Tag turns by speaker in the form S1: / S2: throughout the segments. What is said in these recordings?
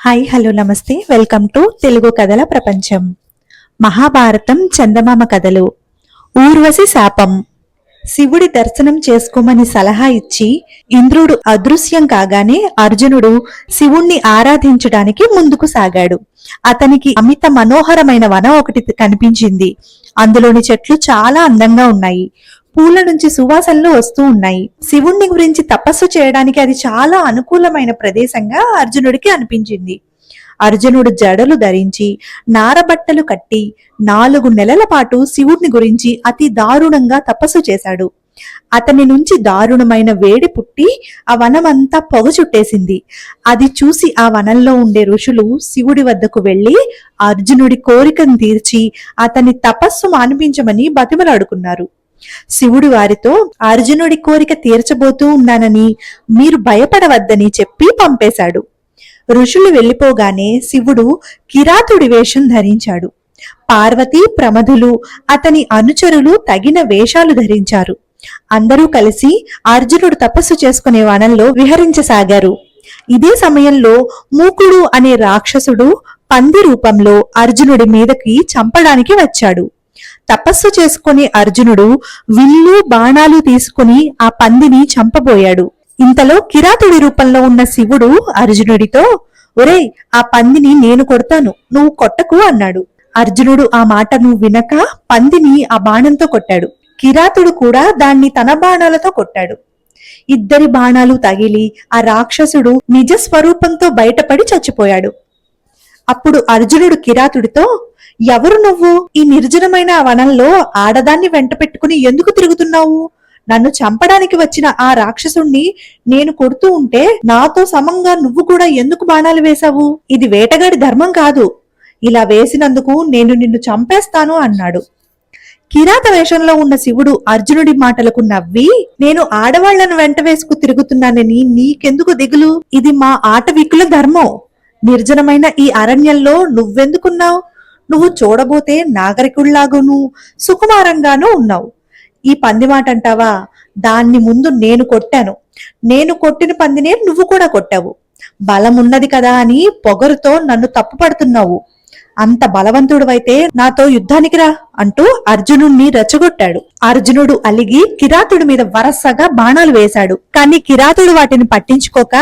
S1: Hi hello నమస్తే. Welcome to Telugu కథల ప్రపంచం. మహాభారతం చందమామ కథలు. ఊర్వశి శాపం. శివుడి దర్శనం చేసుకోమని సలహా ఇచ్చి ఇంద్రుడు అదృశ్యం కాగానే అర్జునుడు శివుణ్ణి ఆరాధించడానికి ముందుకు సాగాడు. అతనికి అమిత మనోహరమైన వనం ఒకటి కనిపించింది. అందులోని చెట్లు చాలా అందంగా ఉన్నాయి. పూల నుంచి సువాసనలు వస్తూ ఉన్నాయి. శివుణ్ణి గురించి తపస్సు చేయడానికి అది చాలా అనుకూలమైన ప్రదేశంగా అర్జునుడికి అనిపించింది. అర్జునుడు జడలు ధరించి నారబట్టలు కట్టి నాలుగు నెలల పాటు శివుడిని గురించి అతి దారుణంగా తపస్సు చేశాడు. అతని నుంచి దారుణమైన వేడి పుట్టి ఆ వనమంతా పొగ చుట్టేసింది. అది చూసి ఆ వనంలో ఉండే ఋషులు శివుడి వద్దకు వెళ్ళి అర్జునుడి కోరికను తీర్చి అతని తపస్సు మానిపించమని బతిమలాడుకున్నారు. శివుడు వారితో అర్జునుడి కోరిక తీర్చబోతూ ఉన్నానని మీరు భయపడవద్దని చెప్పి పంపేశాడు. ఋషులు వెళ్ళిపోగానే శివుడు కిరాతుడి వేషం ధరించాడు. పార్వతి ప్రమధులు అతని అనుచరులు తగిన వేషాలు ధరించారు. అందరూ కలిసి అర్జునుడు తపస్సు చేసుకునే వనంలో విహరించసాగారు. ఇదే సమయంలో మూకుడు అనే రాక్షసుడు పంది రూపంలో అర్జునుడి మీదకి చంపడానికి వచ్చాడు. తపస్సు చేసుకుని అర్జునుడు విల్లు బాణాలు తీసుకుని ఆ పందిని చంపబోయాడు. ఇంతలో కిరాతుడి రూపంలో ఉన్న శివుడు అర్జునుడితో ఒరేయ్ ఆ పందిని నేను కొడతాను నువ్వు కొట్టకు అన్నాడు. అర్జునుడు ఆ మాటను వినక పందిని ఆ బాణంతో కొట్టాడు. కిరాతుడు కూడా దాన్ని తన బాణాలతో కొట్టాడు. ఇద్దరి బాణాలు తగిలి ఆ రాక్షసుడు నిజ స్వరూపంతో బయటపడి చచ్చిపోయాడు. అప్పుడు అర్జునుడు కిరాతుడితో ఎవరు నువ్వు? ఈ నిర్జనమైన ఆ వనంలో ఆడదాన్ని వెంట పెట్టుకుని ఎందుకు తిరుగుతున్నావు? నన్ను చంపడానికి వచ్చిన ఆ రాక్షసుణ్ణి నేను కొడుతూ ఉంటే నాతో సమంగా నువ్వు కూడా ఎందుకు బాణాలు వేశావు? ఇది వేటగాడి ధర్మం కాదు. ఇలా వేసినందుకు నేను నిన్ను చంపేస్తాను అన్నాడు. కిరాత వేషంలో ఉన్న శివుడు అర్జునుడి మాటలకు నవ్వి నేను ఆడవాళ్ళను వెంట వేసుకు తిరుగుతున్నానని నీకెందుకు దిగులు? ఇది మా ఆటవికుల ధర్మం. నిర్జనమైన ఈ అరణ్యంలో నువ్వెందుకున్నావు? నువ్వు చూడబోతే నాగరికుళ్ళాగును సుకుమారంగానూ ఉన్నావు. ఈ పంది మాట అంటావా దాన్ని ముందు నేను కొట్టాను. నేను కొట్టిన పందినే నువ్వు కూడా కొట్టావు. బలం ఉన్నది కదా అని పొగరుతో నన్ను తప్పుపడుతున్నావు. అంత బలవంతుడువైతే నాతో యుద్ధానికి రా అంటూ అర్జునుణ్ణి రెచ్చగొట్టాడు. అర్జునుడు అలిగి కిరాతుడి మీద వరసగా బాణాలు వేశాడు. కానీ కిరాతుడు వాటిని పట్టించుకోక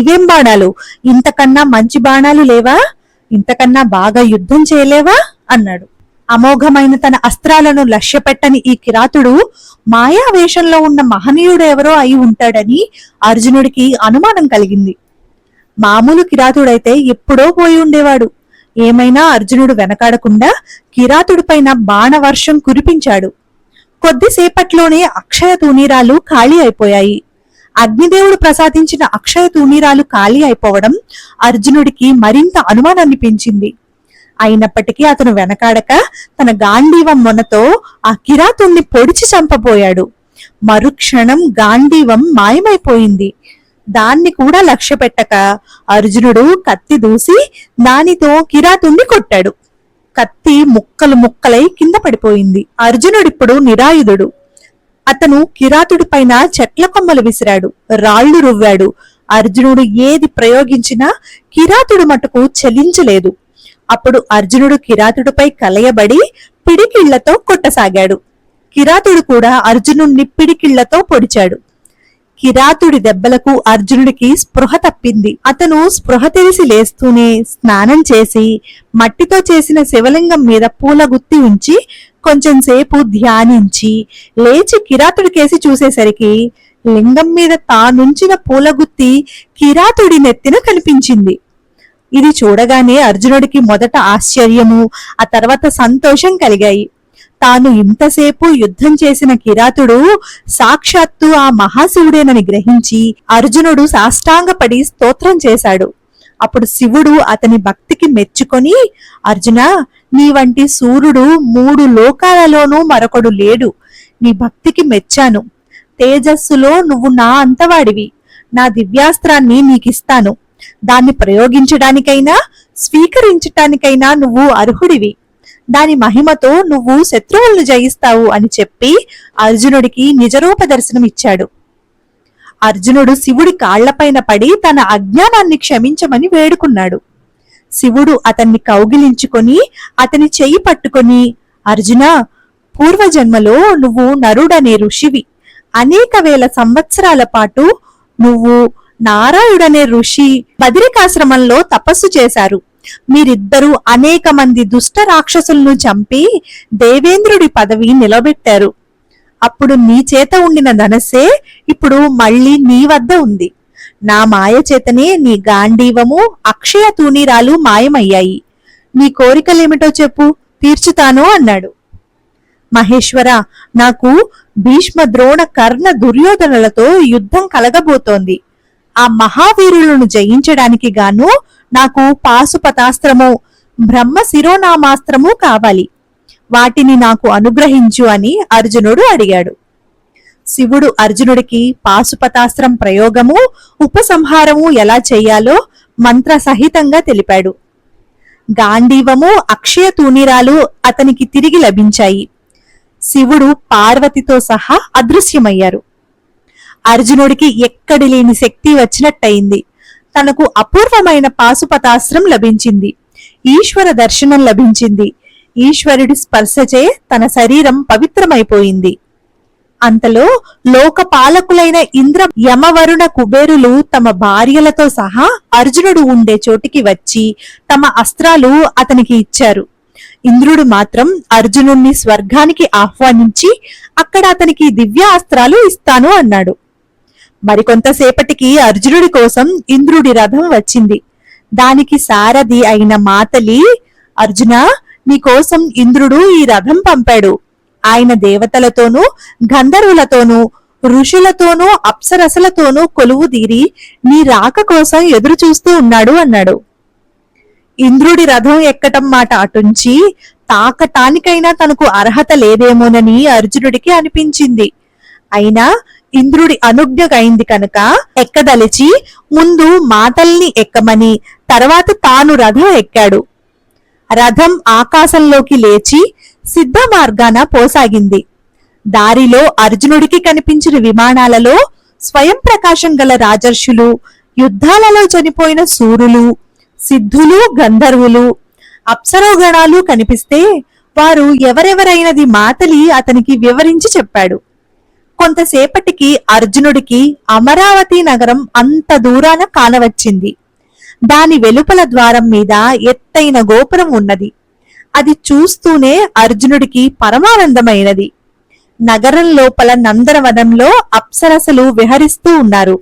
S1: ఇవేం బాణాలు? ఇంతకన్నా మంచి బాణాలు లేవా? ఇంతకన్నా బాగా యుద్ధం చేయలేవా? అన్నాడు. అమోఘమైన తన అస్త్రాలను లక్ష్యపెట్టని ఈ కిరాతుడు మాయా వేషంలో ఉన్న మహనీయుడు ఎవరో అయి ఉంటాడని అర్జునుడికి అనుమానం కలిగింది. మామూలు కిరాతుడైతే ఎప్పుడో పోయి ఉండేవాడు. ఏమైనా అర్జునుడు వెనకాడకుండా కిరాతుడిపైన బాణవర్షం కురిపించాడు. కొద్దిసేపట్లోనే అక్షయ తూనీరాలు ఖాళీ అయిపోయాయి. అగ్నిదేవుడు ప్రసాదించిన అక్షయ తూనీరాలు ఖాళీ అయిపోవడం అర్జునుడికి మరింత అనుమానాన్ని పెంచింది. అయినప్పటికీ అతను వెనకాడక తన గాంధీవం మొనతో ఆ కిరాతుణ్ణి పొడిచి చంపబోయాడు. మరుక్షణం గాంధీవం మాయమైపోయింది. దాన్ని కూడా లక్ష్య పెట్టక అర్జునుడు కత్తి దూసి దానితో కిరాతుణ్ణి కొట్టాడు. కత్తి ముక్కలు ముక్కలై కింద పడిపోయింది. అర్జునుడిప్పుడు నిరాయుధుడు. అతను కిరాతుడి పైన చెట్ల కొమ్మలు విసిరాడు రాళ్ళు రువ్వాడు. అర్జునుడు ఏది ప్రయోగించినా కిరాతుడు మటుకు చలించలేదు. అప్పుడు అర్జునుడు కిరాతుడిపై కలయబడి పిడికిళ్ళతో కొట్టసాగాడు. కిరాతుడు కూడా అర్జునుణ్ణి పిడికిళ్ళతో పొడిచాడు. కిరాతుడి దెబ్బలకు అర్జునుడికి స్పృహ తప్పింది. అతను స్పృహ తెలిసి లేస్తూనే స్నానం చేసి మట్టితో చేసిన శివలింగం మీద పూల గుత్తి ఉంచి కొంచెం సేపు ధ్యానించి లేచి కిరాతుడికేసి చూసేసరికి లింగం మీద తానుంచిన పూలగుత్తి కిరాతుడి నెత్తిన కనిపించింది. ఇది చూడగానే అర్జునుడికి మొదట ఆశ్చర్యము ఆ తర్వాత సంతోషం కలిగాయి. తాను ఇంతసేపు యుద్ధం చేసిన కిరాతుడు సాక్షాత్తు ఆ మహాశివుడేనని గ్రహించి అర్జునుడు సాష్టాంగపడి స్తోత్రం చేశాడు. అప్పుడు శివుడు అతని భక్తికి మెచ్చుకొని అర్జున నీ వంటి సూర్యుడు మూడు లోకాలలోనూ మరొకడు లేడు. నీ భక్తికి మెచ్చాను. తేజస్సులో నువ్వు నా అంతవాడివి. నా దివ్యాస్త్రాన్ని నీకిస్తాను. దాన్ని ప్రయోగించడానికైనా స్వీకరించటానికైనా నువ్వు అర్హుడివి. దాని మహిమతో నువ్వు శత్రువులను జయిస్తావు అని చెప్పి అర్జునుడికి నిజరూప దర్శనం ఇచ్చాడు. అర్జునుడు శివుడి కాళ్ళపైన పడి తన అజ్ఞానాన్ని క్షమించమని వేడుకున్నాడు. శివుడు అతన్ని కౌగిలించుకొని అతని చెయ్యి పట్టుకొని అర్జున పూర్వజన్మలో నువ్వు నరుడనే ఋషివి. అనేక వేల సంవత్సరాల పాటు నువ్వు నారాయుడనే ఋషి బదిరికాశ్రమంలో తపస్సు చేశారు. మీరిద్దరూ అనేక మంది దుష్ట రాక్షసులను చంపి దేవేంద్రుడి పదవి నిలబెట్టారు. అప్పుడు నీ చేత ఉండిన ధనస్సే ఇప్పుడు మళ్ళీ నీ వద్ద ఉంది. నా మాయ చేతనే నీ గాంధీవము అక్షయ తూనీరాలు మాయమయ్యాయి. నీ కోరికలేమిటో చెప్పు తీర్చుతాను అన్నాడు. మహేశ్వర నాకు భీష్మ ద్రోణ కర్ణ దుర్యోధనులతో యుద్ధం కలగబోతోంది. ఆ మహావీరులను జయించడానికి గాను నాకు పాశుపతాస్త్రము బ్రహ్మ శిరోనామాస్త్రము కావాలి. వాటిని నాకు అనుగ్రహించు అని అర్జునుడు అడిగాడు. శివుడు అర్జునుడికి పాశుపతాస్త్రం ప్రయోగము ఉపసంహారము ఎలా చేయాలో మంత్ర సహితంగా తెలిపాడు. గాంధీవము అక్షయ తూనిరాలు అతనికి తిరిగి లభించాయి. శివుడు పార్వతితో సహా అదృశ్యమయ్యారు. అర్జునుడికి ఎక్కడి లేని శక్తి వచ్చినట్టయింది. తనకు అపూర్వమైన పాశుపతాస్త్రం లభించింది. ఈశ్వర దర్శనం లభించింది. ఈశ్వరుడి స్పర్శచే తన శరీరం పవిత్రమైపోయింది. అంతలో లోక పాలకులైన ఇంద్ర యమవరుణ కుబేరులు తమ భార్యలతో సహా అర్జునుడు ఉండే చోటికి వచ్చి తమ అస్త్రాలు అతనికి ఇచ్చారు. ఇంద్రుడు మాత్రం అర్జునుణ్ణి స్వర్గానికి ఆహ్వానించి అక్కడ అతనికి దివ్య అస్త్రాలు ఇస్తాను అన్నాడు. మరికొంతసేపటికి అర్జునుడి కోసం ఇంద్రుడి రథం వచ్చింది. దానికి సారథి అయిన మాతలి అర్జున నీకోసం ఇంద్రుడు ఈ రథం పంపాడు. ఆయన దేవతలతోనూ గంధర్వులతోనూ ఋషులతోనూ అప్సరసలతోనూ కొలువు తీరి నీ రాక కోసం ఎదురు చూస్తూ ఉన్నాడు అన్నాడు. ఇంద్రుడి రథం ఎక్కటం మాట అటుంచి తాకటానికైనా తనకు అర్హత లేదేమోనని అర్జునుడికి అనిపించింది. అయినా ఇంద్రుడి అనుజ్ఞగైంది కనుక ఎక్కదలిచి ముందు మాతల్ని ఎక్కమని తర్వాత తాను రథం ఎక్కాడు. రథం ఆకాశంలోకి లేచి సిద్ధ మార్గాన పోసాగింది. దారిలో అర్జునుడికి కనిపించిన విమానాలలో స్వయం ప్రకాశం గల రాజర్షులు యుద్ధాలలో చనిపోయిన సూరులు సిద్ధులు గంధర్వులు అప్సరోగణాలు కనిపిస్తే వారు ఎవరెవరైనది మాతలి అతనికి వివరించి చెప్పాడు. కొంతసేపటికి అర్జునుడికి అమరావతి నగరం అంత దూరాన కానవచ్చింది. దాని వెలుపల ద్వారం మీద ఎత్తైన గోపురం ఉన్నది. అది చూస్తూనే అర్జునుడికి పరమానందమైనది. నగరం లోపల నందనవనంలో అప్సరసలు విహరిస్తూ ఉన్నారు.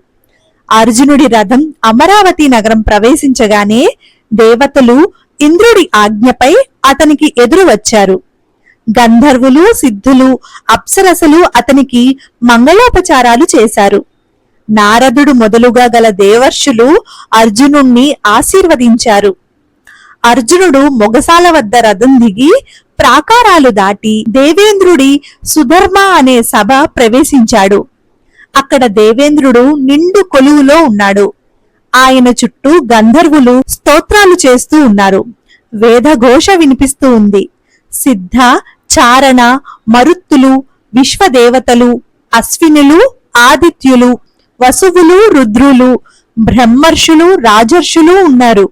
S1: అర్జునుడి రథం అమరావతి నగరం ప్రవేశించగానే దేవతలు ఇంద్రుడి ఆజ్ఞపై అతనికి ఎదురు వచ్చారు గంధర్వులు సిద్ధులు అప్సరసలు అతనికి మంగళోపచారాలు చేశారు. నారదుడు మొదలుగా గల దేవర్షులు అర్జునుణ్ణి ఆశీర్వదించారు. అర్జునుడు మొగసాల వద్ద రథం దిగి ప్రాకారాలు దాటి దేవేంద్రుడి సుధర్మ అనే సభ ప్రవేశించాడు. అక్కడ దేవేంద్రుడు నిండు కొలువులో ఉన్నాడు. ఆయన చుట్టూ గంధర్వులు స్తోత్రాలు చేస్తూ ఉన్నారు. వేదఘోష వినిపిస్తూ ఉంది. సిద్ధ చారణ మరుత్తులు విశ్వదేవతలు అశ్వినులు ఆదిత్యులు వసువులు రుద్రులు బ్రహ్మర్షులు రాజర్షులు ఉన్నారు.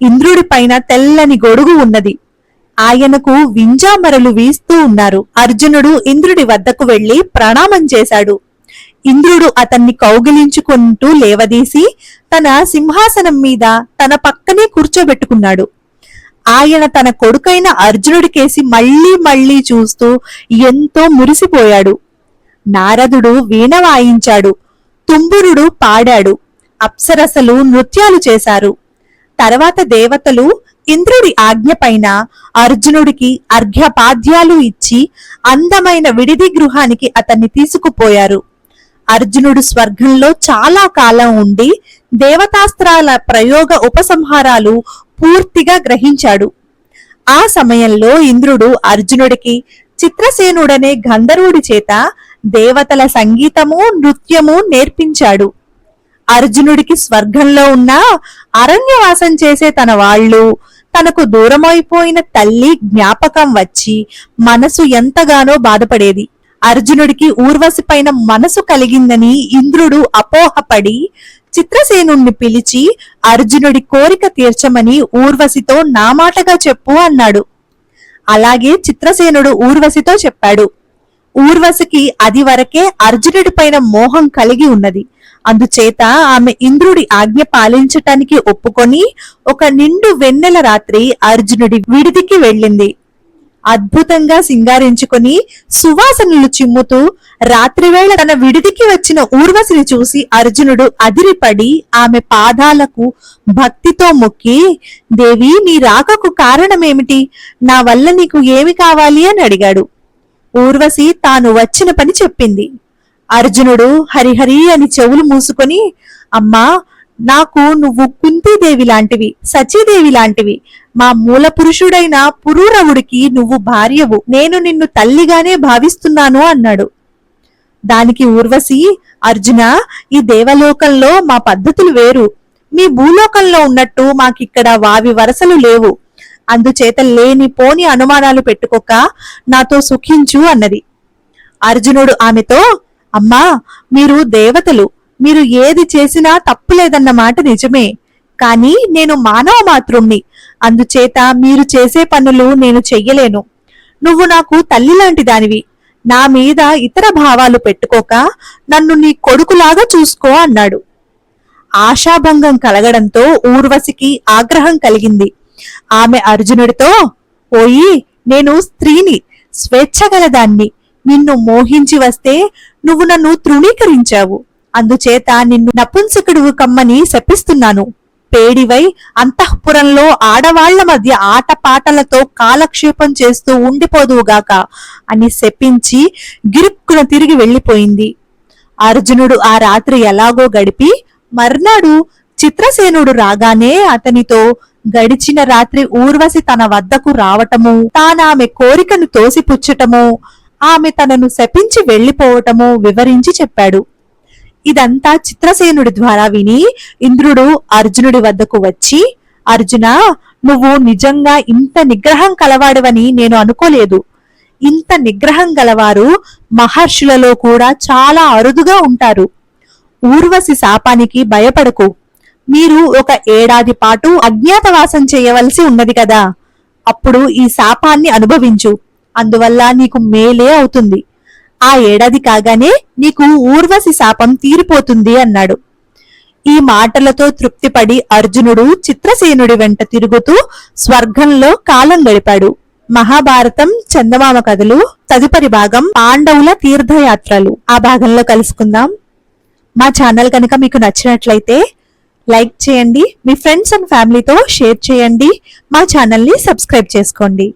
S1: ఇంద్రుడి పైన తెల్లని గొడుగు ఉన్నది. ఆయనకు వింజామరలు వీస్తూ ఉన్నారు. అర్జునుడు ఇంద్రుడి వద్దకు వెళ్ళి ప్రణామం చేశాడు. ఇంద్రుడు అతన్ని కౌగిలించుకుంటూ లేవదీసి తన సింహాసనం మీద తన పక్కనే కూర్చోబెట్టుకున్నాడు. ఆయన తన కొడుకైన అర్జునుడికేసి మళ్ళీ మళ్ళీ చూస్తూ ఎంతో మురిసిపోయాడు. నారదుడు వీణ వాయించాడు. తుంబురుడు పాడాడు. అప్సరసలు నృత్యాలు చేశారు. తర్వాత దేవతలు ఇంద్రుడి ఆజ్ఞపైన అర్జునుడికి అర్ఘ్యపాద్యాలు ఇచ్చి అందమైన విడిది గృహానికి అతన్ని తీసుకుపోయారు. అర్జునుడు స్వర్గంలో చాలా కాలం ఉండి దేవతాస్త్రాల ప్రయోగ ఉపసంహారాలు పూర్తిగా గ్రహించాడు. ఆ సమయంలో ఇంద్రుడు అర్జునుడికి చిత్రసేనుడనే గంధర్వుడి చేత దేవతల సంగీతము నృత్యము నేర్పించాడు. అర్జునుడికి స్వర్గంలో ఉన్న అరణ్యవాసం చేసే తన వాళ్ళు తనకు దూరమైపోయిన తల్లి జ్ఞాపకం వచ్చి మనసు ఎంతగానో బాధపడేది. అర్జునుడికి ఊర్వశి పైన మనసు కలిగిందని ఇంద్రుడు అపోహపడి చిత్రసేనుణ్ణి పిలిచి అర్జునుడి కోరిక తీర్చమని ఊర్వశితో నా మాటగా చెప్పు అన్నాడు. అలాగే చిత్రసేనుడు ఊర్వశితో చెప్పాడు. ఊర్వశికి అది వరకే అర్జునుడి పైన మోహం కలిగి ఉన్నది. అందుచేత ఆమె ఇంద్రుడి ఆజ్ఞ పాలించటానికి ఒప్పుకొని ఒక నిండు వెన్నెల రాత్రి అర్జునుడి విడిదికి వెళ్ళింది. అద్భుతంగా సింగారించుకొని సువాసనలు చిమ్ముతూ రాత్రివేళ తన విడిదికి వచ్చిన ఊర్వశిని చూసి అర్జునుడు అదిరిపడి ఆమె పాదాలకు భక్తితో మొక్కి దేవి నీ రాకకు కారణమేమిటి? నా వల్ల నీకు ఏమి కావాలి? అని అడిగాడు. ఊర్వశి తాను వచ్చిన పని చెప్పింది. అర్జునుడు హరిహరి అని చెవులు మూసుకొని అమ్మా నాకు నువ్వు కుంతీదేవి లాంటివి సచీదేవి లాంటివి మా మూల పురుషుడైన పురూరవుడికి నువ్వు భార్యవు. నేను నిన్ను తల్లిగానే భావిస్తున్నాను అన్నాడు. దానికి ఊర్వశి అర్జున ఈ దేవలోకంలో మా పద్ధతులు వేరు. మీ భూలోకంలో ఉన్నట్టు మాకిక్కడ వావి వరసలు లేవు. అందుచేత లేని పోని అనుమానాలు పెట్టుకోక నాతో సుఖించు అన్నది. అర్జునుడు ఆమెతో అమ్మా మీరు దేవతలు. మీరు ఏది చేసినా తప్పులేదన్న మాట నిజమే. కానీ నేను మానవ మాతృణ్ణి. అందుచేత మీరు చేసే పనులు నేను చెయ్యలేను. నువ్వు నాకు తల్లి లాంటి దానివి. నా మీద ఇతర భావాలు పెట్టుకోక నన్ను నీ కొడుకులాగా చూసుకో అన్నాడు. ఆశాభంగం కలగడంతో ఊర్వశికి ఆగ్రహం కలిగింది. ఆమె అర్జునుడితో పోయి నేను స్త్రీని స్వేచ్ఛ గలదాన్ని నిన్ను మోహించి వస్తే నువ్వు నన్ను తృణీకరించావు. అందుచేత నిన్ను నపుంసకుడు కమ్మని శపిస్తున్నాను. పేడివై అంతఃపురంలో ఆడవాళ్ళ మధ్య ఆటపాటలతో కాలక్షేపం చేస్తూ ఉండిపోదువుగాక అని శపించి గిరుక్కున తిరిగి వెళ్ళిపోయింది. అర్జునుడు ఆ రాత్రి ఎలాగో గడిపి మర్నాడు చిత్రసేనుడు రాగానే అతనితో గడిచిన రాత్రి ఊర్వశి తన వద్దకు రావటము తానామె కోరికను తోసిపుచ్చటము ఆమె తనను శపించి వెళ్ళిపోవటము వివరించి చెప్పాడు. ఇదంతా చిత్రసేనుడి ద్వారా విని ఇంద్రుడు అర్జునుడి వద్దకు వచ్చి అర్జున నువ్వు నిజంగా ఇంత నిగ్రహం కలవాడవని నేను అనుకోలేదు. ఇంత నిగ్రహం గలవారు మహర్షులలో కూడా చాలా అరుదుగా ఉంటారు. ఊర్వశి శాపానికి భయపడకు. మీరు ఒక ఏడాది పాటు అజ్ఞాతవాసం చేయవలసి ఉన్నది కదా. అప్పుడు ఈ శాపాన్ని అనుభవించు. అందువల్ల నీకు మేలే అవుతుంది. ఆ ఏడాది కాగానే నీకు ఊర్వశి శాపం తీరిపోతుంది అన్నాడు. ఈ మాటలతో తృప్తిపడి అర్జునుడు చిత్రసేనుడి వెంట తిరుగుతూ స్వర్గంలో కాలం గడిపాడు. మహాభారతం చందమామ కథలు తదుపరి భాగం పాండవుల తీర్థయాత్రలు. ఆ భాగంలో కలుసుకుందాం. మా ఛానల్ కనుక మీకు నచ్చినట్లయితే లైక్ చేయండి మీ ఫ్రెండ్స్ అండ్ ఫ్యామిలీతో షేర్ చేయండి మా ఛానల్ని సబ్స్క్రైబ్ చేసుకోండి.